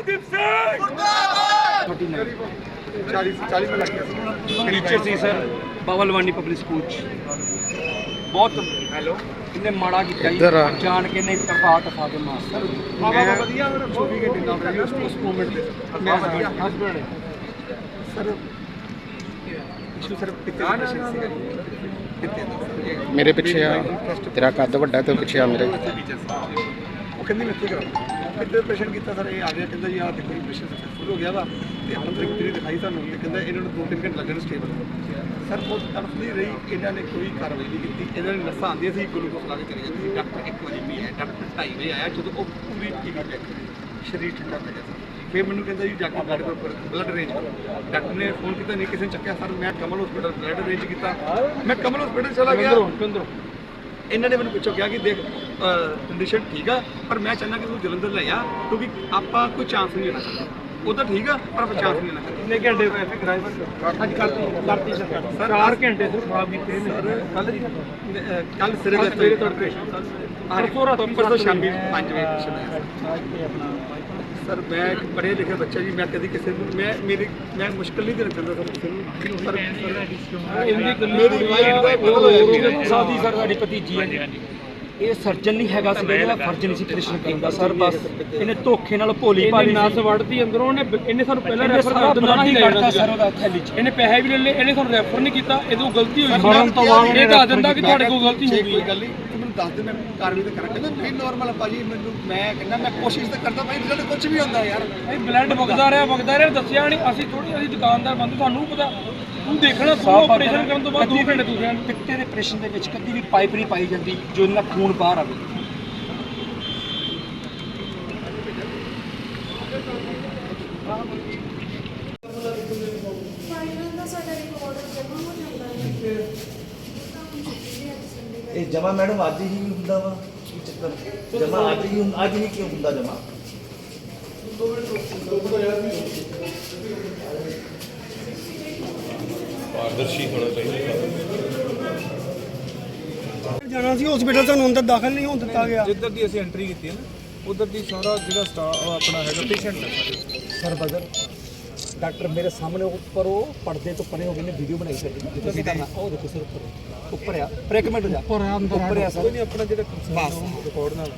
Amardeep Singh! 40 40 minute ਲੱਗ ਸੀ। Teacher ਸੀ ਸਰ ਬਵਲਵਾਨੀ ਪਬਲਿਕ ਸਕੂਲ ਚ। ਬਹੁਤ ਹੈਲੋ ਇਹਨੇ ਮਾੜਾ ਕੀਤਾ ਜੀ। ਜਾਣ ਕੇ ਨੇ ਤਫਾ ਤਫਾ ਦੇ ਮਾਰ ਬਾਬਾ ਵਧੀਆ 24 ਘੰਟੇ ਨਾਲ ਰਹੀ ਉਸ ਮੂਵਮੈਂਟ ਦੇ ਮੈਂ ਵਧੀਆ। Husband sir sir. ਮੇਰੇ ਪਿੱਛੇ ਆ ਤੇਰਾ ਕੱਦ ਵੱਡਾ ਤੇ ਪਿੱਛੇ ਆ ਮੇਰੇ। ਉਹ ਕਹਿੰਦੀ ਮੈਂ ਇੱਥੇ ਕਰਾਂ ਪਿੱਤੇ ਪੇਸ਼ੈਂਟ ਕੀਤਾ ਸਰ, ਇਹ ਆ ਗਿਆ, ਕਹਿੰਦਾ ਜੀ, ਆਹ ਦੇਖੋ ਜੀ ਪੇਸ਼ੈਂਟ ਸਕਸੈਸਫੁਲ ਹੋ ਗਿਆ ਵਾ, ਤੇ ਆਪਾਂ ਤਰੀਕ ਤਰੀ ਦਿਖਾਈ ਤੁਹਾਨੂੰ ਇਹ ਕਹਿੰਦਾ ਇਹਨਾਂ ਨੂੰ 2-3 ਘੰਟੇ ਲੱਗਣ ਸਟੇਬਲ ਸਰ, ਉਹ ਤੜਫ ਨਹੀਂ ਰਹੀ, ਇਹਨਾਂ ਨੇ ਕੋਈ ਕਾਰਵਾਈ ਨਹੀਂ ਕੀਤੀ, ਇਹਨਾਂ ਨੇ ਨਸਾਂ ਆਉਂਦੀਆਂ ਸੀ ਗਲੂਕੋਸ ਲਾ ਕੇ ਚਲੇ ਜਾਂਦੇ ਡਾਕਟਰ 1 ਵਜੇ ਵੀ ਆਇਆ, ਡਾਕਟਰ 2:30 ਵਜੇ ਆਇਆ, ਜਦੋਂ ਉਹ ਪੂਰੀ ਟੀਵੀ ਚੈੱਕ ਸਰੀਰ ਠੰਡਾ ਪੈ ਗਿਆ ਸੀ। ਫਿਰ ਮੈਨੂੰ ਕਹਿੰਦਾ ਜੀ, ਜਾ ਕੇ ਬਲੱਡ ਬਲੱਡ ਅਰੇਂਜ ਕਰੋ। ਡਾਕਟਰ ਨੇ ਫੋਨ ਕੀਤਾ, ਨਹੀਂ ਕਿਸੇ ਨੇ ਚੱਕਿਆ, ਸਰ, ਮੈਂ ਕਮਲ ਹਸਪੀਟਲ ਬਲੱਡ ਅਰੇਂਜ ਕੀਤਾ। ਮੈਂ ਕਮਲ ਹਸਪੀਟਲ ਚਲਾ ਗਿਆ। ਇਹਨਾਂ ਨੇ ਮੈਨੂੰ ਪੁੱਛੋ ਕਿਹਾ ਕਿ ਦੇਖ ਕੰਡੀਸ਼ਨ ਠੀਕ ਆ ਪਰ ਮੈਂ ਚਾਹੁੰਦਾ ਕਿ ਤੂੰ ਜਲੰਧਰ ਲੈ ਆ ਕਿਉਂਕਿ ਆਪਾਂ ਕੋਈ ਚਾਂਸ ਨਹੀਂ ਲੈਣਾ ਚਾਹੁੰਦੇ। ਠੀਕ ਆ ਪਰ ਆਪਾਂ ਚਾਂਸ ਨਹੀਂ ਲੈਣਾ ਚਾਹੁੰਦੇ। ਕਿੰਨੇ ਘੰਟੇ ਹੋਏ ਫਿਰ ਡਰਾਈਵਰ ਅੱਜ ਕਰਤੀ ਕਰਤੀ ਸਰ ਸਰ 4 ਘੰਟੇ ਤੋਂ ਖਰਾਬ ਕੀਤੇ ਨੇ। ਸਰ ਕੱਲ ਜੀ ਕੱਲ। ਸਿਰੇ ਦਾ ਤੜਕੇ ਪਰਸੋਂ ਰਾਤ ਪਰਸੋਂ ਸ਼ਾਮੀ 5 ਵਜੇ ਪੁੱਛਣਾ ਸਰ ਮੈਂ ਇੱਕ ਪੜ੍ਹੇ ਲਿਖੇ ਬੱਚਾ ਜੀ ਮੈਂ ਕਦੀ ਕਿਸੇ ਨੂੰ ਮੈਂ ਮੇਰੀ ਮੈਂ ਮੁਸ਼ਕਲ ਨਹੀਂ ਦੇਣਾ ਚਾਹੁੰਦਾ ਸਰ ਕਿਸੇ ਨੂੰ। ਕੱਲੀ ਮੇਰੀ wife ਦਾ ਹੋਇਆ ਸੀ। ਸਾਦੀ ਸਰ ਸਾਡੀ ਭਤੀਜੀ ਹੈ। ਇਹ ਸਰਜਨ ਨਹੀਂ ਹੈਗਾ ਸੀ ਇਹਦਾ ਫਰਜ਼ ਨਹੀਂ ਸੀ ਆਪਰੇਸ਼ਨ ਕਰਨ ਦਾ ਸਰ ਬਸ ਇਹਨੇ ਧੋਖੇ ਨਾਲ ਭੋਲੀ ਭਾਲੀ ਨਸ ਵੜਦੀ ਅੰਦਰੋਂ ਉਹਨੇ ਇਹਨੇ ਸਾਨੂੰ ਪਹਿਲਾਂ ਰੈਫਰ ਕਰ ਦਿੰਦਾ ਬਲੱਡ ਸੀ ਹੀ ਲੈਣਾ ਸਰ ਉਹਦਾ ਥੈਲੀ ਚ ਇਹਨੇ ਪੈਸੇ ਵੀ ਲੈ ਲਏ ਇਹਨੇ ਸਾਨੂੰ ਰੈਫਰ ਨਹੀਂ ਕੀਤਾ ਇਹਦੇ ਗਲਤੀ ਹੋਈ ਬਾਅਦ ਇਹ ਦੱਸ ਦਿੰਦਾ ਕਿ ਤੁਹਾਡੇ ਕੋਲ ਗਲਤੀ ਹੋ ਗਈ। ਨਹੀਂ ਮੈਨੂੰ ਦੱਸ ਦੇ ਮੈਂ ਕਾਰਵਾਈ ਤਾਂ ਕਰਾਂ। ਕਹਿੰਦਾ ਨਹੀਂ ਨਾਰਮਲ ਭਾਜੀ ਮੈਨੂੰ ਮੈਂ ਕਹਿੰਦਾ ਮੈਂ ਕੋਸ਼ਿਸ਼ ਤਾਂ ਕਰਦਾ ਭਾਈ ਰਿਜ਼ਲਟ ਕੁਝ ਵੀ ਹੁੰਦਾ ਯਾਰ। ਇਹ ਬਲੱਡ ਵਗਦਾ ਰਿਹਾ ਵਗਦਾ ਰਿਹਾ ਦੱਸਿਆ ਨਹੀਂ ਅਸੀਂ ਥੋੜੀ ਅਸੀਂ ਦੁਕਾਨਦਾਰ ਬੰਦੇ ਸਾਨੂੰ ਪਤਾ। ਤੂੰ ਦੇਖਣਾ ਤੂੰ ਆਪਰੇਸ਼ਨ ਕਰਨ ਤੋਂ ਬਾਅਦ 2 ਘੰਟੇ ਤੂੰ ਰਹਿਣ ਪਿੱਤੇ ਦੇ ਆਪਰੇਸ਼ਨ ਦੇ ਵਿੱਚ ਕਦੀ ਵੀ ਪਾਈਪ ਨਹੀਂ ਪਾਈ ਜਾਂਦੀ ਜੋ ਇਹਨਾਂ ਖੂਨ ਬਾਹਰ ਆਵੇ ਦਾ ਸਾਡਾ ਰਿਕਾਰਡ ਜਮ੍ਹਾਂ ਹੋ ਜਾਂਦਾ ਹੈ ਇਹ ਜਮਾ ਮੈਡਮ ਅੱਜ ਹੀ ਹੁੰਦਾ ਵਾ ਕੀ ਚੱਕਰ? ਜਮਾ ਅੱਜ ਹੀ ਅੱਜ ਹੀ ਕਿਉਂ ਹੁੰਦਾ ਜਮਾ? ਜਾਣਾ ਸੀ ਹਸਪੀਟਲ ਸਾਨੂੰ ਅੰਦਰ ਦਾਖਲ ਨਹੀਂ ਹੋਣ ਦਿੱਤਾ ਗਿਆ। ਜਿੱਧਰ ਦੀ ਅਸੀਂ ਐਂਟਰੀ ਕੀਤੀ ਹੈ ਨਾ ਉਧਰ ਦੀ ਸਾਰਾ ਜਿਹੜਾ ਸਟਾਫ ਆਪਣਾ ਹੈਗਾ ਪੇਸ਼ੈਂਟ ਹੈ। ਸਾਰੇ ਸਰ ਬਗਰ ਡਾਕਟਰ ਮੇਰੇ ਸਾਹਮਣੇ ਉੱਪਰ ਉਹ ਪਰਦੇ ਤੋਂ ਪਰੇ ਹੋ ਗਏ ਨੇ ਵੀਡੀਓ ਬਣਾਈ ਸਰ ਜਿੱਥੇ ਤੁਸੀਂ ਕਰਨਾ ਉਹ ਦੇਖੋ ਸਰ ਉੱਪਰ ਉੱਪਰ ਆ ਪਰ ਇੱਕ ਮਿੰਟ ਜਾ ਉੱਪਰ ਆ ਅੰਦਰ ਉੱਪਰ ਆ ਸਰ। ਕੋਈ ਨਹੀਂ ਆਪਣਾ ਜਿਹੜਾ ਰਿਕਾਰਡ ਨਾਲ।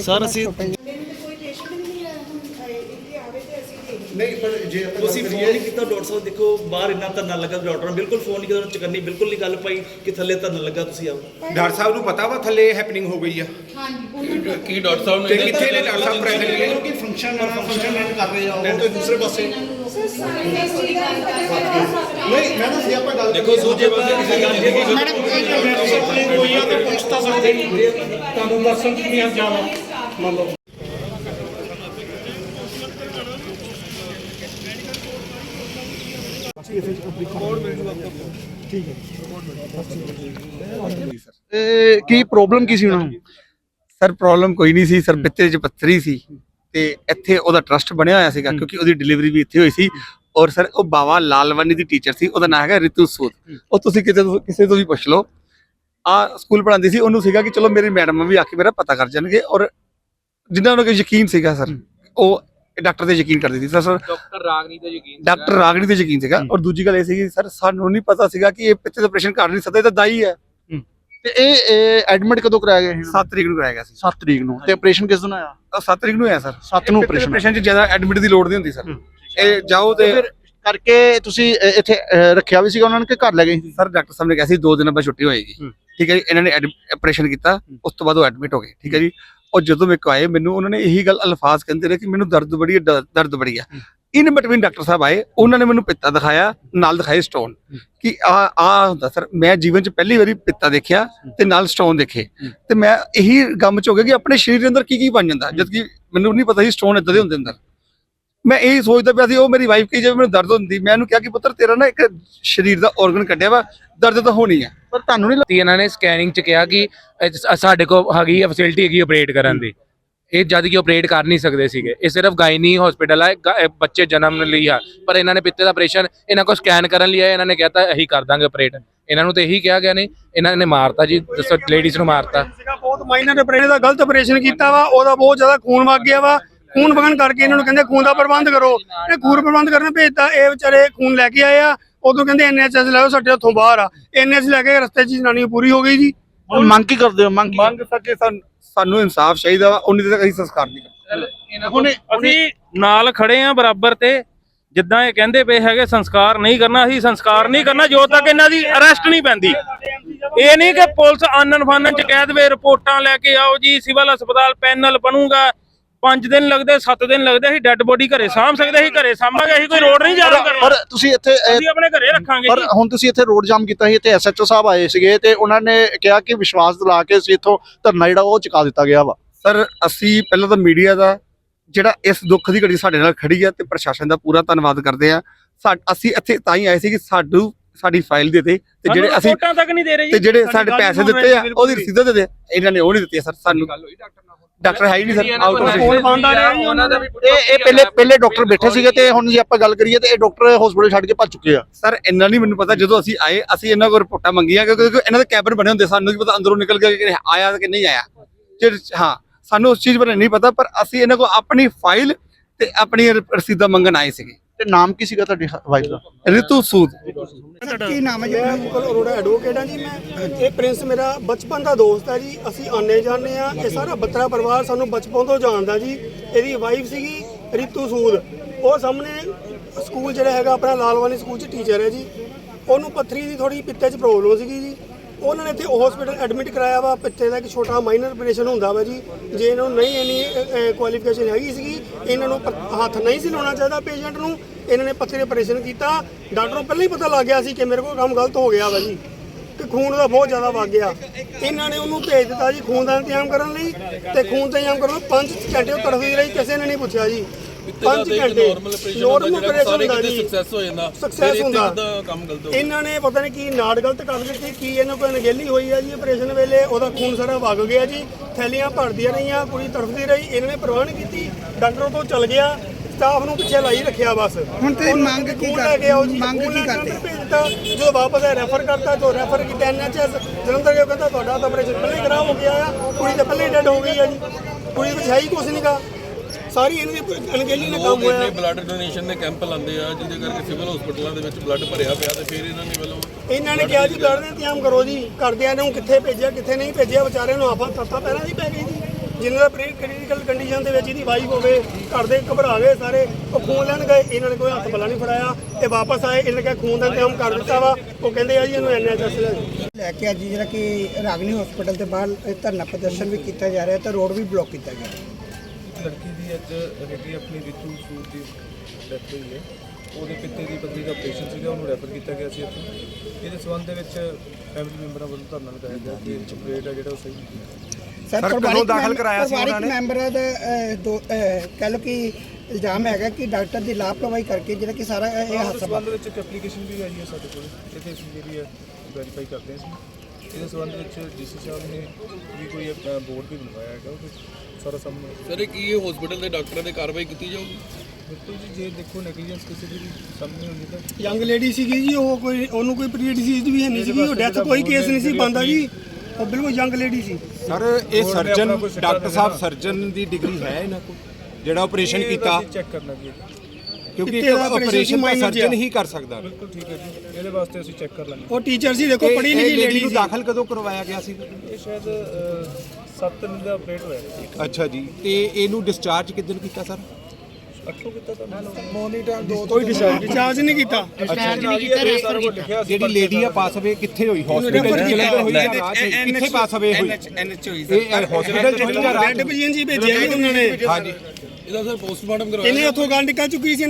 ਸਰ ਅਸੀਂ ਮੈਨੂੰ ਤਾਂ ਕੋਈ ਟੈਸਟ ਵੀ ਨਹੀਂ ਆਇਆ ਹੁਣ ਆਏ ਇੱਥੇ ਆਵੇ ਤੇ ਅਸੀਂ ਦੇਖ ਨਹੀਂ ਪਰ ਜੇ ਤੁਸੀਂ ਫੋਨ ਨਹੀਂ ਕੀਤਾ ਡਾਕਟਰ ਸਾਹਿਬ ਦੇਖੋ ਬਾਹਰ ਇੰਨਾ ਧਰਨਾ ਲੱਗਾ ਡਾਕਟਰ ਨੇ ਬਿਲਕੁਲ ਫੋਨ ਨਹੀਂ ਕੀਤਾ ਚਕਰਨੀ ਬਿਲਕੁਲ ਨਹੀਂ ਗੱਲ ਪਾਈ ਕਿ ਥੱਲੇ ਧਰਨਾ ਲੱਗਾ ਤੁਸੀਂ ਆਓ। ਡਾਕਟਰ ਸਾਹਿਬ ਨੂੰ ਪਤਾ ਵਾ ਥੱਲੇ ਹੈਪਨਿੰਗ ਹੋ ਗਈ ਆ। ਹਾਂਜੀ ਉਹਨਾਂ ਕੀ ਡਾਕਟਰ ਸਾਹਿਬ ਨੇ ਕਿੱਥੇ ਨੇ ਡਾਕਟਰ ਸਾਹਿਬ ਪ੍ਰੈਜ਼ੈਂਟ ਨੇ ਕਿ ਫੰਕਸ਼ਨ ਫੰਕਸ਼ਨ ਐਂਡ ਕਰ ਰਹੇ ਆ ਉਹ ਤੇ ਦੂਸਰੇ ਪਾਸੇ। ਸਰ ਸਾਰੇ ਟੈਸਟ ਦਾ ਪਤਾ ਨਹੀਂ ਮੈਂ ਤਾਂ ਸੀ ਆਪਾਂ ਗੱਲ ਦੇਖੋ ਸੋਚੇ ਬੰਦੇ ਕਿਸੇ ਗੱਲ ਦੀ ਕੋਈ ਆ ਤੇ ਪੁੱਛ ਤਾਂ ਸਕਦੇ ਨਹੀਂ ਤੁਹਾਨੂੰ ਦੱਸਣ ਚ ਨਹੀਂ ਜਾਣਾ ਮੰਨ ਲਓ। ਕੀ ਪ੍ਰੋਬਲਮ ਕੀ ਸੀ ਉਹਨਾਂ ਨੂੰ? ਸਰ ਪ੍ਰੋਬਲਮ ਕੋਈ ਨਹੀਂ ਸੀ। ਸਰ ਬੱਚੇ 'ਚ ਪੱਥਰੀ ਸੀ ਤੇ ਇੱਥੇ ਉਹਦਾ ਟਰਸਟ ਬਣਿਆ ਹੋਇਆ ਸੀਗਾ ਕਿਉਂਕਿ ਉਹਦੀ ਡਿਲੀਵਰੀ ਵੀ ਇੱਥੇ ਹੋਈ ਸੀ। ਔਰ ਸਰ ਉਹ ਬਾਵਾ ਲਾਲਵਾਨੀ ਦੀ ਟੀਚਰ ਸੀ। ਉਹਦਾ ਨਾਮ ਹੈਗਾ ਰਿਤੂ ਸੂਦ। ਉਹ ਤੁਸੀਂ ਕਿਤੇ ਤੋਂ- ਕਿਸੇ ਤੋਂ ਵੀ ਪੁੱਛ ਲਓ। ਆ ਸਕੂਲ ਪੜ੍ਹਾਉਂਦੀ ਸੀ। ਉਹਨੂੰ ਸੀਗਾ ਕਿ ਚਲੋ ਮੇਰੀ ਮੈਡਮ ਵੀ ਆ ਕੇ ਮੇਰਾ ਪਤਾ ਕਰ ਜਾਣਗੇ। ਔਰ ਜਿਨ੍ਹਾਂ ਨੂੰ ਕਿ ਯਕੀਨ ਸੀਗਾ ਸਰ ਉਹ ਡਾਕਟਰ ਤੇ ਯਕੀਨ ਕਰਦੀ ਸੀ ਸਰ ਡਾਕਟਰ ਰਾਗਨੀ ਤੇ ਯਕੀਨ ਡਾਕਟਰ ਰਾਗਣੀ ਤੇ ਯਕੀਨ ਸੀਗਾ। ਔਰ ਦੂਜੀ ਗੱਲ ਇਹ ਸੀਗੀ ਸਰ ਸਾਨੂੰ ਨਹੀਂ ਪਤਾ ਸੀਗਾ ਕਿ ਇਹ ਪਿੱਛੇ ਆਪਰੇਸ਼ਨ ਕਰ ਨਹੀਂ ਸਕਦਾ ਇਹ ਤਾਂ ਦਾਈ ਹੈ। ਤੇ ਇਹ ਐਡਮਿਟ ਕਦੋਂ ਕਰਾਇਆ ਗਿਆ ਸੀ 7 ਤਰੀਕ ਨੂੰ ਕਰਾਇਆ ਗਿਆ ਸੀ। 7 ਤਰੀਕ ਨੂੰ। ਤੇ ਆਪਰੇਸ਼ਨ ਕਿਸ ਦਿਨ ਆਇਆ 7 ਤਰੀਕ ਨੂੰ ਹੋਇਆ ਸਰ। 7 ਨੂੰ ਆਪਰੇਸ਼ਨ ਆਪਰੇਸ਼ਨ 'ਚ ਜ਼ਿਆਦਾ ਐਡਮਿਟ ਦੀ ਲੋੜ ਨਹੀਂ ਹੁੰਦੀ ਸਰ। ਇਹ ਜਾਓ ਤੇ ਫਿਰ ਕਰਕੇ ਤੁਸੀਂ ਅ, ਇੱਥੇ ਅ, ਰੱਖਿਆ ਵੀ ਸੀਗਾ ਉਹਨਾਂ ਨੇ ਕਿ ਘਰ ਲੈ ਗਏ ਸੀ? ਸਰ ਡਾਕਟਰ ਸਾਹਿਬ ਨੇ ਕਿਹਾ ਸੀ ਦੋ ਦਿਨਾਂ ਬਾਅਦ ਛੁੱਟੀ ਹੋਏਗੀ। ਠੀਕ ਹੈ ਜੀ ਇਹਨਾਂ ਨੇ ਆਪਰੇਸ਼ਨ ਕੀਤਾ ਉਸ ਤੋਂ ਬਾਅਦ ਉਹ ਐਡਮਿਟ ਹੋ ਗਏ। ਠੀਕ ਹੈ ਜੀ। ਔਰ ਜਦੋਂ ਕੋ ਆਏ ਮੈਨੂੰ ਉਹਨਾਂ ਨੇ ਇਹੀ ਗੱਲ ਅਲਫਾਜ਼ ਕਹਿੰਦੇ ਰਹੇ ਕਿ ਮੈਨੂੰ ਦਰਦ ਬੜੀ ਹੈ ਦ- ਦਰਦ ਬੜੀ ਹੈ। ਇਨ ਬਿਟਵੀਨ ਡਾਕਟਰ ਸਾਹਿਬ ਆਏ ਉਹਨਾਂ ਨੇ ਮੈਨੂੰ ਪਿੱਤਾ ਦਿਖਾਇਆ ਨਾਲ ਦਿਖਾਏ ਸਟੋਨ ਕਿ ਆ ਆ ਹੁੰਦਾ ਸਰ ਮੈਂ ਜੀਵਨ ਚ ਪਹਿਲੀ ਵਾਰੀ ਪਿੱਤਾ ਦੇਖਿਆ ਤੇ ਨਾਲ ਸਟੋਨ ਦੇਖੇ। ਤੇ ਮੈਂ ਇਹੀ ਗਮ ਚ ਹੋ ਗਿਆ ਕਿ ਆਪਣੇ ਸਰੀਰ ਦੇ ਅੰਦਰ ਕੀ ਕੀ ਬਣ ਜਾਂਦਾ ਜਦ ਕਿ ਮੈਨੂੰ ਨਹੀਂ ਪਤਾ ਸੀ ਸਟੋਨ ਇਦਾਂ ਦੇ ਹੁੰਦੇ ਅੰਦਰ। ਮੈਂ ਇਹ ਸੋਚਦਾ ਪਿਆ ਸੀ ਉਹ ਮੇਰੀ ਵਾਈਫ ਕਹੀ ਜਦੋਂ ਮੈਨੂੰ ਦਰਦ ਹੁੰਦੀ। ਮੈਂ ਉਹਨੂੰ ਕਿਹਾ ਕਿ ਪੁੱਤਰ ਤੇਰਾ ਨਾ ਇੱਕ ਸਰੀਰ ਦਾ ਆਰਗਨ ਕੱਢਿਆ ਵਾ ਦਰਦ ਤਾਂ ਹੋਣੀ ਆ ਪਰ ਤੁਹਾਨੂੰ ਨਹੀਂ ਤੇ ਇਹਨਾਂ ਨੇ ਸਕੈਨਿੰਗ ਚ ਕਿਹਾ ਕਿ ਸਾਡੇ ਕੋਲ ਹੈਗੀ ਹੈ ਫੈਸਿਲਿਟੀ ਹੈਗੀ ਆਪਰੇਟ ਕਰਨ ਦੀ। ਇਹ ਜਦ ਕਿ ਆਪਰੇਟ ਕਰ ਨਹੀਂ ਸਕਦੇ ਸੀਗੇ। ਇਹ ਸਿਰਫ ਗਾਇਨੀ ਹਸਪੀਟਲ ਗ- ਇਹ ਬੱਚੇ ਜਨਮ ਲਈ ਆ। ਪਰ ਇਹਨਾਂ ਨੇ ਪਿੱਤੇ ਦਾ ਆਪਰੇਸ਼ਨ ਇਹਨਾਂ ਕੋਲ ਸਕੈਨ ਕਰਨ ਲਈ ਆਏ ਇਹਨਾਂ ਨੇ ਕਹਿਤਾ ਇਹੀ ਕਰ ਦਾਂਗੇ ਆਪਰੇਟ ਇਹਨਾਂ ਨੂੰ ਤੇ ਇਹੀ ਕਿਹਾ ਗਿਆ ਨਹੀਂ ਇਹਨਾਂ ਨੇ ਮਾਰਤਾ ਜੀ ਦੱਸੋ ਲੇਡੀਜ਼ ਨੂੰ ਮਾਰਤਾ। ਬਹੁਤ ਮਾਈਨਰ ਆਪਰੇਸ਼ਨ ਦਾ ਗਲਤ ਆਪਰੇਸ਼ਨ ਕੀਤਾ ਵਾ ਉਹਦਾ ਬਹੁਤ ਜ਼ਿਆਦਾ ਖੂਨ ਵਗ ਗਿਆ ਵਾ। ਖੂਨ ਵਗਣ ਕਰਕੇ ਇਹਨਾਂ ਨੂੰ ਕਹਿੰਦੇ ਖੂਨ ਦਾ ਪ੍ਰਬੰਧ ਕਰੋ। ਇਹ ਖੂਨ ਪ੍ਰਬੰਧ ਕਰਨ ਭੇਜਤਾ ਇਹ ਵਿਚਾਰੇ ਖੂਨ ਲੈ ਕੇ ਆਏ ਆ। ਉਦੋਂ ਕਹਿੰਦੇ ਐਨਐਚਐਸ ਲੈ ਆਓ ਸਾਡੇ ਹੱਥੋਂ ਬਾਹਰ ਆ। ਐਨਐਚ ਲੈ ਕੇ ਰਸਤੇ 'ਚ ਜਨਾਨੀ ਪੂਰੀ ਹੋ ਗਈ ਜੀ। ਹੁਣ ਮੰਗ ਕੀ ਕਰਦੇ ਹੋ? ਮੰਗ ਕੀ ਮੰਗ ਸਕੇ ਸਾਨੂੰ ਇਨਸਾਫ ਚਾਹੀਦਾ ਵਾ ਉਨੀ ਤੱਕ ਅਸੀਂ ਸੰਸਕਾਰ ਨਹੀਂ ਕਰਦੇ। ਹੁਣ ਅਸੀਂ ਨਾਲ ਖੜੇ ਆ ਬਰਾਬਰ ਤੇ ਜਿੱਦਾਂ ਇਹ ਕਹਿੰਦੇ ਪਏ ਹੈਗੇ ਸੰਸਕਾਰ ਨਹੀਂ ਕਰਨਾ ਅਸੀਂ ਸੰਸਕਾਰ ਨਹੀਂ ਕਰਨਾ ਜਦੋਂ ਤੱਕ ਇਹਨਾਂ ਦੀ ਅਰੈਸਟ ਨਹੀਂ ਪੈਂਦੀ। ਇਹ ਨਹੀਂ ਕਿ ਪੁਲਿਸ ਆਨਨ ਫਾਨਨ ਚ ਕਹਿ ਦੇਵੇ ਰਿਪੋਰਟਾਂ ਲੈ ਕੇ ਆਓ ਜੀ ਸਿਵਲ ਹਸਪਤਾਲ ਪੈਨਲ ਬਣੂਗਾ 5 ਦਿਨ ਲੱਗਦੇ 7 ਦਿਨ ਲੱਗਦੇ ਅਸੀਂ ਡੈੱਡ ਬੋਡੀ ਘਰੇ ਸਾਂਭ ਸਕਦੇ ਅਸੀਂ ਘਰੇ ਸਾਂਭਾਂਗੇ ਅਸੀਂ ਕੋਈ ਰੋਡ ਨਹੀਂ ਜਾਮ ਪਰ ਤੁਸੀਂ ਇੱਥੇ ਅਸੀਂ ਆਪਣੇ ਘਰੇ ਰੱਖਾਂਗੇ ਪਰ ਹੁਣ ਤੁਸੀਂ ਇੱਥੇ ਰੋਡ ਜਾਮ ਕੀਤਾ ਸੀ ਤੇ ਐਸਐਚਓ ਸਾਹਿਬ ਆਏ ਸੀਗੇ ਤੇ ਉਹਨਾਂ ਨੇ ਕਿਹਾ ਕਿ ਵਿਸ਼ਵਾਸ ਦਿਲਾ ਕੇ ਅਸੀਂ ਇੱਥੋਂ ਧਰਨਾ ਜਿਹੜਾ ਉਹ ਚੁਕਾ ਦਿੱਤਾ ਗਿਆ ਵਾ। ਸਰ ਅਸੀਂ ਪਹਿਲਾਂ ਤਾਂ ਮੀਡੀਆ ਦਾ ਜਿਹੜਾ ਇਸ ਦੁੱਖ ਦੀ ਘੜੀ ਸਾਡੇ ਨਾਲ ਖੜੀ ਆ ਤੇ ਪ੍ਰਸ਼ਾਸਨ ਦਾ ਪੂਰਾ ਧੰਨਵਾਦ ਕਰਦੇ ਆ। ਅਸੀਂ ਇੱਥੇ ਤਾਂ ਹੀ ਆਏ ਸੀ ਕਿ ਸਾਡੂ ਸਾਡੀ ਫਾਈਲ ਦੇ ਦੇ ਤੇ ਜਿਹੜੇ ਅਸੀਂ ਰਿਪੋਰਟਾਂ ਤੱਕ ਨਹੀਂ ਦੇ ਰਹੇ ਤੇ ਜਿਹੜੇ ਸਾਡੀ ਪੈਸੇ ਦਿੱਤੇ ਆ ਉਹਦੀ। ਰਸੀਦਾਂ ਦੇ ਦੇ। ਇਹਨਾਂ ਨੇ ਉਹ ਨਹੀਂ ਦਿੱਤੀਆਂ ਸਰ ਸਾਨੂੰ ਡਾਕਟਰ ਹੈ ਹੀ ਨਹੀਂ ਸਰ ਆਊਟ ਆਫ ਫੋਨ ਬੰਦ ਆ ਰਿਹਾ ਜੀ ਉਹਨਾਂ ਦਾ ਇਹ ਇਹ ਪਹਿਲੇ ਪਹਿਲੇ ਡਾਕਟਰ ਬੈਠੇ ਸੀਗੇ ਤੇ ਹੁਣ ਜੇ ਆਪਾਂ ਗੱਲ ਕਰੀਏ ਤੇ ਇਹ ਡਾਕਟਰ ਹਸਪੀਟਲ ਛੱਡ ਕੇ ਭੱਜ ਚੁੱਕੇ ਆ। ਸਰ ਇੰਨਾ ਨਹੀਂ ਮੈਨੂੰ ਪਤਾ ਜਦੋਂ ਅਸੀਂ ਆਏ ਅਸੀਂ ਇਹਨਾਂ ਕੋਲ ਰਿਪੋਰਟਾਂ ਮੰਗੀਆਂ ਕਿਉਂਕਿ ਇਹਨਾਂ ਦੇ ਕੈਬਨ ਬਣੇ ਹੁੰਦੇ ਸਾਨੂੰ ਕੀ ਪਤਾ ਅੰਦਰੋਂ ਨਿਕਲ ਕੇ ਕਿ ਆਇਆ ਕਿ ਨਹੀਂ ਆਇਆ। ਫਿਰ ਹਾਂ ਸਾਨੂੰ ਉਸ ਚੀਜ਼ ਬਾਰੇ ਨਹੀਂ ਪਤਾ ਪਰ ਅਸੀਂ ਇਹਨਾਂ ਕੋਲ ਆਪਣੀ ਫਾਈਲ ਤੇ ਆਪਣੀ ਰਸੀਦਾਂ ਮੰਗਣ ਆਏ ਸੀਗੇ। ਤੇ ਨਾਮ ਕੀ ਸੀਗਾ ਤੁਹਾਡੀ ਵਾਈਫ ਦਾ? ਰਿਤੂ ਸੂਦ। ਕੀ ਨਾਮ ਹੈ ਜੀ? ਮੈਂ ਮੁਕਲ ਅਰੋੜਾ ਐਡਵੋਕੇਟ ਹਾਂ ਜੀ ਮੈਂ ਇਹ ਪ੍ਰਿੰਸ ਮੇਰਾ ਬਚਪਨ ਦਾ ਦੋਸਤ ਹੈ ਜੀ ਅਸੀਂ ਆਨੇ ਜਾਂਦੇ ਆ ਇਹ ਸਾਰਾ ਬੱਤਰਾ ਪਰਿਵਾਰ ਸਾਨੂੰ ਬਚਪਨ ਤੋਂ ਜਾਣਦਾ ਜੀ ਇਹਦੀ ਵਾਈਫ ਸੀਗੀ ਰਿਤੂ ਸੂਦ। ਉਹ ਸਾਹਮਣੇ ਸਕੂਲ ਜਿਹੜਾ ਹੈਗਾ ਆਪਣਾ ਲਾਲਵਾਨੀ ਸਕੂਲ 'ਚ ਟੀਚਰ ਹੈ ਜੀ। ਉਹਨੂੰ ਪੱਥਰੀ ਦੀ ਥੋੜੀ ਪਿੱਤੇ 'ਚ ਪ੍ਰੋਬਲਮ ਸੀਗੀ ਜੀ। ਉਹਨਾਂ ਨੇ ਇੱਥੇ ਹਸਪੀਟਲ ਐਡਮਿਟ ਕਰਾਇਆ ਵਾ ਪਿੱਤੇ ਦਾ ਇੱਕ ਛੋਟਾ ਮਾਈਨਰ ਆਪਰੇਸ਼ਨ ਹੁੰਦਾ ਵਾ ਜੀ। ਜੇ ਇਹਨਾਂ ਨੂੰ ਨਹੀਂ ਇੰਨੀ ਕੁਆਲੀਫਿਕੇਸ਼ਨ ਹੈਗੀ ਸੀਗੀ, ਇਹਨਾਂ ਨੂੰ ਪ- ਹੱਥ ਨਹੀਂ ਸੀ ਲਾਉਣਾ ਚਾਹੀਦਾ ਪੇਸ਼ੈਂਟ ਨੂੰ, ਇਹਨਾਂ ਨੇ ਪੱਥਰੀ ਆਪਰੇਸ਼ਨ ਕੀਤਾ। ਡਾਕਟਰ ਨੂੰ ਪਹਿਲਾਂ ਹੀ ਪਤਾ ਲੱਗ ਗਿਆ ਸੀ ਕਿ ਮੇਰੇ ਕੋਲ ਕੰਮ ਗਲਤ ਹੋ ਗਿਆ ਵਾ ਜੀ ਕਿ ਖੂਨ ਦਾ ਬਹੁਤ ਜ਼ਿਆਦਾ ਵਗ ਗਿਆ। ਇਹਨਾਂ ਨੇ ਉਹਨੂੰ ਭੇਜ ਦਿੱਤਾ ਜੀ ਖੂਨ ਦਾ ਇੰਤਜ਼ਾਮ ਕਰਨ ਲਈ, ਤੇ ਖੂਨ ਦਾ ਇੰਤਜ਼ਾਮ ਕਰਨ 5 ਘੰਟੇ ਉਹ ਤੜਫਦੀ ਰਹੀ, ਕਿਸੇ ਨੇ ਨਹੀਂ ਪੁੱਛਿਆ ਜੀ। 5 ਘੰਟੇ ਨਾਰਮਲ ਆਪਰੇਸ਼ਨ ਹੁੰਦਾ ਜੀ। ਸਕਸੈਸ ਹੋ ਜਾਂਦਾ ਸਕਸੈਸ ਹੁੰਦਾ। ਕੰਮ ਗਲਤ ਇਹਨਾਂ ਨੇ ਪਤਾ ਨਹੀਂ ਕੀ ਨਾੜ ਗਲਤ ਕਰ ਦਿੱਤੀ ਕੀ ਇਹਨਾਂ ਕੋਲ ਨਗੇਲੀ ਹੋਈ ਆ ਜੀ ਆਪਰੇਸ਼ਨ ਵੇਲੇ ਉਹਦਾ ਖੂਨ ਸਾਰਾ ਵਗ ਗਿਆ ਜੀ ਥੈਲੀਆਂ ਭਰਦੀਆਂ ਰਹੀਆਂ ਕੁੜੀ ਤੜਫਦੀ ਰਹੀ ਇਹਨਾਂ ਨੇ ਪਰਵਾਹ ਨਹੀਂ ਕੀਤੀ ਡਾਕਟਰ ਤੋਂ ਚਲ ਗਿਆ ਸਟਾਫ ਨੂੰ ਪਿੱਛੇ ਲਾਈ ਰੱਖਿਆ ਬਸ। ਹੁਣ ਤੇ ਮੰਗ ਕੀ ਕਰਦੇ ਮੰਗ ਕੀ ਕਰਦੇ? ਜੋ ਵਾਪਸ ਰੈਫਰ ਕਰਤਾ ਜੋ ਰੈਫਰ ਕੀਤਾ ਐਨਐਚਐਸ ਜਲੰਧਰ ਕੇ ਕਹਿੰਦਾ ਤੁਹਾਡਾ ਤਾਂ ਆਪਰੇਸ਼ਨ ਪਹਿਲਾਂ ਹੀ ਖਰਾਬ ਹੋ ਗਿਆ ਆ ਕੁੜੀ ਤਾਂ ਪਹਿਲਾਂ ਹੀ ਡੈਡ ਹੋ ਗਈ ਆ ਜੀ। ਕੁੜੀ ਵਿੱਚ ਹੈ ਹੀ ਕੁਛ ਨਹੀਂਗਾ ਸਾਰੀ ਇਹਨਾਂ ਦੀ ਅਣਗਹਿਲੀ ਨਾਲ ਕੰਮ ਹੋਇਆ। ਬਲੱਡ ਡੋਨੇਸ਼ਨ ਦੇ ਕੈਂਪ ਲਾਉਂਦੇ ਆ ਜਿਹਦੇ ਕਰਕੇ ਸਿਵਲ ਹਸਪੀਟਲਾਂ ਦੇ ਵਿੱਚ ਬਲੱਡ ਭਰਿਆ ਪਿਆ ਤੇ ਫਿਰ ਇਹਨਾਂ ਨੇ ਵੱਲੋਂ ਇਹਨਾਂ ਨੇ ਕਿਹਾ ਜੀ ਬਲੱਡ ਦਾ ਇੰਤਜ਼ਾਮ ਕਰੋ ਜੀ ਕਰਦਿਆਂ ਨੂੰ ਕਿੱਥੇ ਭੇਜਿਆ ਕਿੱਥੇ ਨਹੀਂ ਭੇਜਿਆ ਵਿਚਾਰਿਆਂ ਨੂੰ ਆਪਾਂ ਤੱਤਾ ਪਹਿਲਾਂ ਦੀ ਪੈ ਗਈ ਜੀ। ਜਿਨ੍ਹਾਂ ਦਾ ਪ੍ਰੀ ਕ੍ਰਿਟੀਕਲ ਕੰਡੀਸ਼ਨ ਦੇ ਵਿੱਚ ਇਹਦੀ ਵਾਈਫ ਹੋਵੇ ਘਰ ਦੇ ਘਬਰਾ ਗਏ ਸਾਰੇ ਉਹ ਖੂਨ ਲੈਣ ਗਏ ਇਹਨਾਂ ਨੇ ਕੋਈ ਹੱਥ ਬੱਲਾ ਨਹੀਂ ਫੜਾਇਆ ਇਹ ਵਾਪਸ ਆਏ ਇਹਨਾਂ ਨੇ ਕਿਹਾ ਖੂਨ ਦਾ ਇੰਤਜ਼ਾਮ ਕਰ ਦਿੱਤਾ ਵਾ। ਉਹ ਕਹਿੰਦੇ ਆ ਜੀ ਇਹਨੂੰ ਐਨਐਚਐਸ ਲੈ ਕੇ ਅੱਜ ਜਿਹੜਾ ਕਿ ਰਾਗਨੀ ਹਸਪੀਟਲ ਦੇ ਬਾਹਰ ਇਹ ਧਰਨਾ ਪ੍ਰਦਰਸ਼ਨ ਵੀ ਕੀਤਾ ਜਾ ਰਿਹਾ ਤੇ ਰੋਡ ਵੀ ਬਲੌਕ ਕੀਤਾ ਗਿਆ। ਲੜਕੀ ਦੀ ਅੱਜ ਹੈਗੀ ਆਪਣੀ ਰਿਤੂ ਸੂਦ ਦੀ ਡੈਥ ਹੋਈ ਹੈ। ਉਹਦੇ ਪਿੱਤੇ ਦੀ ਪਤਲੀ ਦਾ ਆਪਰੇਸ਼ਨ ਸੀਗਾ ਉਹਨੂੰ ਰੈਫਰ ਕੀਤਾ ਗਿਆ ਸੀ ਇੱਥੇ। ਇਹਦੇ ਸਬੰਧ ਦੇ ਵਿੱਚ ਫੈਮਿਲੀ ਮੈਂਬਰਾਂ ਵੱਲੋਂ ਧਰਨਾ ਲਗਾਇਆ ਗਿਆ ਕਿ ਆਪਰੇਟ ਹੈ ਜਿਹੜਾ ਉਹ ਸਹੀ ਨਹੀਂ ਹੈ। ਸਰ ਕਦੋਂ ਦਾਖਲ ਕਰਾਇਆ ਸੀ ਉਹਨਾਂ ਨੇ? ਮੈਂਬਰਾਂ ਦਾ ਕਹਿ ਲਓ ਕਿ ਇਲਜ਼ਾਮ ਹੈਗਾ ਕਿ ਡਾਕਟਰ ਦੀ ਲਾਪਰਵਾਹੀ ਕਰਕੇ ਜਿਹੜਾ ਕਿ ਸਾਰਾ ਇਹ ਹਾਦਸਾ ਸਬੰਧ ਵਿੱਚ ਇੱਕ ਐਪਲੀਕੇਸ਼ਨ ਵੀ ਆਈ ਹੈ ਸਾਡੇ ਕੋਲ। ਇਹਦੇ ਅਸੀਂ ਜਿਹੜੀ ਹੈ ਵੈਰੀਫਾਈ ਕਰਦੇ ਹਾਂ ਇਹਦੇ ਸਬੰਧ ਵਿੱਚ ਡੀਸੀ ਸਾਹਿਬ ਨੇ ਵੀ ਕੋਈ ਬੋਰਡ ਵੀ ਬਣਵਾਇਆ ਹੈਗਾ ਉਹਦੇ 'ਚ ਸਾਰਾ ਸਾਹਮਣੇ। ਸਰ ਇਹ ਕੀ ਇਹ ਹਸਪੀਟਲ ਦੇ ਡਾਕਟਰਾਂ ਦੇ ਕਾਰਵਾਈ ਕੀਤੀ ਜਾਊਗੀ? ਬਿਲਕੁਲ ਜੀ ਜੇ ਦੇਖੋ ਨੈਗਲੀਜੈਂਸ ਕਿਸੇ ਦੀ ਵੀ ਸਾਹਮਣੇ ਹੁੰਦੀ ਤਾਂ ਯੰਗ ਲੇਡੀ ਸੀਗੀ ਜੀ ਉਹ ਕੋਈ ਉਹਨੂੰ ਕੋਈ ਪ੍ਰੀ ਡਿਸੀਜ਼ ਵੀ ਹੈ ਨਹੀਂ ਸੀਗੀ ਉਹ ਡੈਥ ਕੋਈ ਕੇਸ ਨਹੀਂ ਸੀ ਪਾਉਂਦਾ ਜੀ। ਉਹ ਬਿਲਕੁਲ ਯੰਗ ਲੇਡੀ ਸੀ। ਸਰ ਇਹ ਸਰਜਨ ਡਾਕਟਰ ਸਾਹਿਬ ਸਰਜਨ ਦੀ ਡਿਗਰੀ ਹੈ ਇਹਨਾਂ ਕੋਲ ਜਿਹੜਾ ਆਪਰੇਸ਼ਨ ਕੀਤਾ। ਚੈੱਕ ਕਰਨਾ ਜੀ। ਕਿਉਂਕਿ ਇੱਕ ਆਪਰੇਸ਼ਨ ਤਾਂ ਸਰਜਨ। ਹੀ ਕਰ ਸਕਦਾ। ਬਿਲਕੁਲ ਠੀਕ ਹੈ ਜੀ। ਇਹਦੇ ਵਾਸਤੇ ਅਸੀਂ ਚੈੱਕ ਕਰ ਲਾਂਗੇ ਉਹ ਟੀਚਰ ਸੀ ਦੇਖੋ ਪੜ੍ਹੀ ਲਿਖੀ ਲੇਡੀ ਨੂੰ ਦਾਖਲ ਕਦੋਂ ਕਰਵਾਇਆ ਗਿਆ ਸੀ? ਇਹ ਸ਼ਾਇਦ 7 ਦਿਨ ਦਾ ਆਪਰੇਟ ਹੋਇਆ ਸੀ। ਅੱਛਾ ਜੀ। ਤੇ ਇਹਨੂੰ ਡਿਸਚਾਰਜ ਕਿੱਦਣ ਕੀਤਾ ਸਰ ਅੱਠੋਂ ਕੀਤਾ ਤਾਂ ਮੋਨੀਟਰ ਦੋ ਕੋਈ ਡਿਸਚਾਰਜ ਨਹੀਂ ਕੀਤਾ। ਜਿਹੜੀ ਲੇਡੀ ਆ ਪਾਸ ਅਵੇ ਕਿੱਥੇ ਹੋਈ? ਹਸਪੀਟਲ ਜਲੰਧਰ ਹੋਈ? ਜਾਂ ਰਾਜ? ਹੋਈ? ਕਿੱਥੇ ਪਾਸ ਅਵੇ ਹੋਈ? ਐਨਐਚ ਹੋਈ ਇਹ ਹਸਪੀਟਲ ਚ ਹੋਈ ਜਾਂ ਰਾਜ? ਰੈੱਡ ਪੀਐਨਜੀ ਭੇਜਿਆ ਜੀ ਉਹਨਾਂ ਨੇ। ਹਾਂਜੀ। ਇਹਦਾ ਸਰ ਪੋਸਟਮਾਰਟਮ ਕਰਵਾਇਆ ਇਹਨੇ ਉੱਥੋਂ ਗੱਲ ਨਿਕਲ ਚੁੱਕੀ ਸੀ